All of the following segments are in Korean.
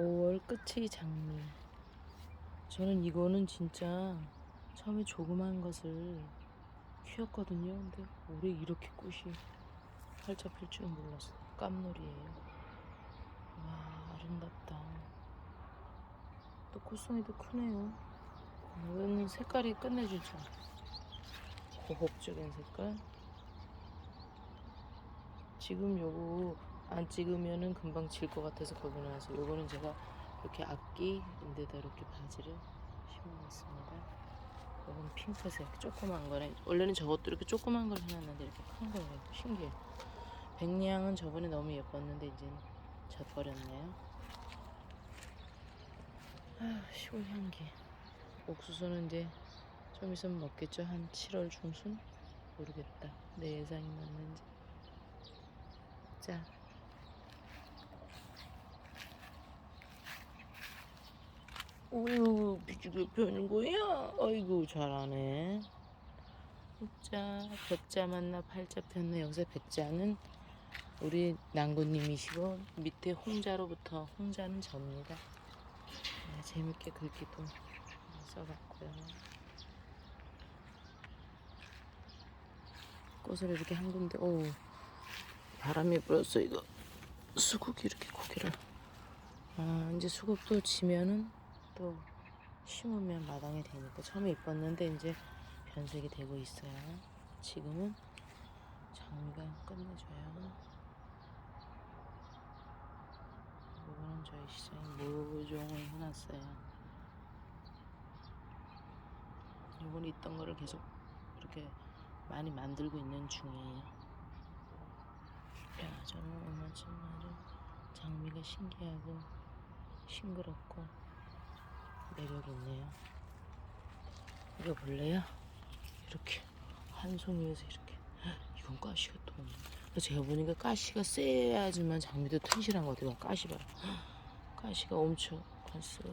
5월 끝의 장미. 저는 이거는 진짜 처음에 조그만 것을 키웠거든요. 근데 올해 이렇게 꽃이 활짝 필 줄은 몰랐어요. 깜놀이에요. 와, 아름답다. 또 꽃송이도 크네요. 이거는 색깔이 끝내주죠. 고혹적인 색깔. 지금 요거 안 찍으면은 금방 질 것 같아서 겁이 나서 요거는 제가 이렇게 악기인데다 이렇게 바지를 심어놨습니다. 요건 핑크색 조그만 거네. 원래는 저것도 이렇게 조그만 걸 해놨는데 이렇게 큰 거예요. 신기해. 백리향은 저번에 너무 예뻤는데 이제 젖버렸네요. 아, 시골 향기. 옥수수는 이제 좀 있으면 먹겠죠. 한 7월 중순? 모르겠다. 내 예상이 맞는지. 자. 어휴, 비주가 펴는 거야? 아이고, 잘하네. 자, 백자 만나 팔자 폈네. 여기서 백자는 우리 난구님이시고, 밑에 홍자로부터, 홍자는 접니다. 네, 재밌게 글귀도 써봤고요. 꽃을 이렇게 한 군데, 오, 바람이 불었어, 이거. 수국이 이렇게 고개를. 아, 이제 수국도 지면은 또 심으면 마당이 되니까 처음에 이뻤는데 이제 변색이 되고 있어요. 지금은 장미가 끝내줘요. 이거는 저희 시장에 모종을 해놨어요. 이건 있던 거를 계속 이렇게 많이 만들고 있는 중이에요. 야, 저는 오늘 정말 장미가 신기하고 싱그럽고 매력 있네요. 이거 볼래요? 이렇게 한 송이에서 이렇게 헉, 이건 가시가 또 없네. 제가 보니까 가시가 세야지만 장미도 튼실한 것 같아요. 가시 봐요. 헉, 가시가 엄청 가시가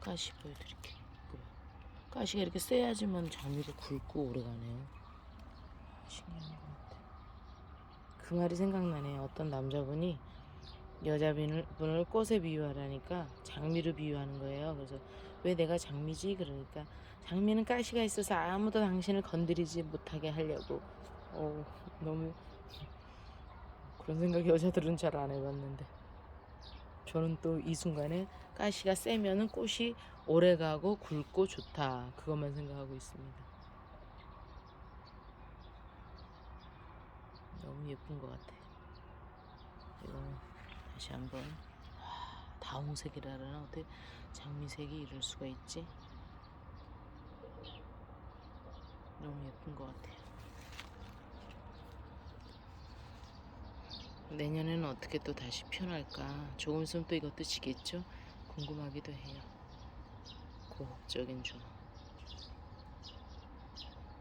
가시 보여드릴게요. 가시가 이렇게 세야지만 장미가 굵고 오래가네요. 신기한 것 같아요. 그 말이 생각나네요. 어떤 남자분이 여자분을 꽃에 비유하라니까 장미를 비유하는 거예요. 그래서 왜 내가 장미지? 그러니까 장미는 가시가 있어서 아무도 당신을 건드리지 못하게 하려고. 어, 너무 그런 생각 여자들은 잘 안 해봤는데 저는 또 이 순간에 가시가 세면은 꽃이 오래가고 굵고 좋다. 그것만 생각하고 있습니다. 너무 예쁜 것 같아. 이거 다시 한번 와, 다홍색이라나 어떻게 장미색이 이럴 수가 있지? 너무 예쁜 것 같아요. 내년에는 어떻게 또 다시 피어날까? 조금 있으면 또 이것도 지겠죠? 궁금하기도 해요. 고혹적인 중.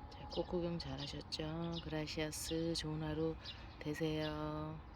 자, 꽃 구경 잘 하셨죠? 그라시아스 좋은 하루 되세요.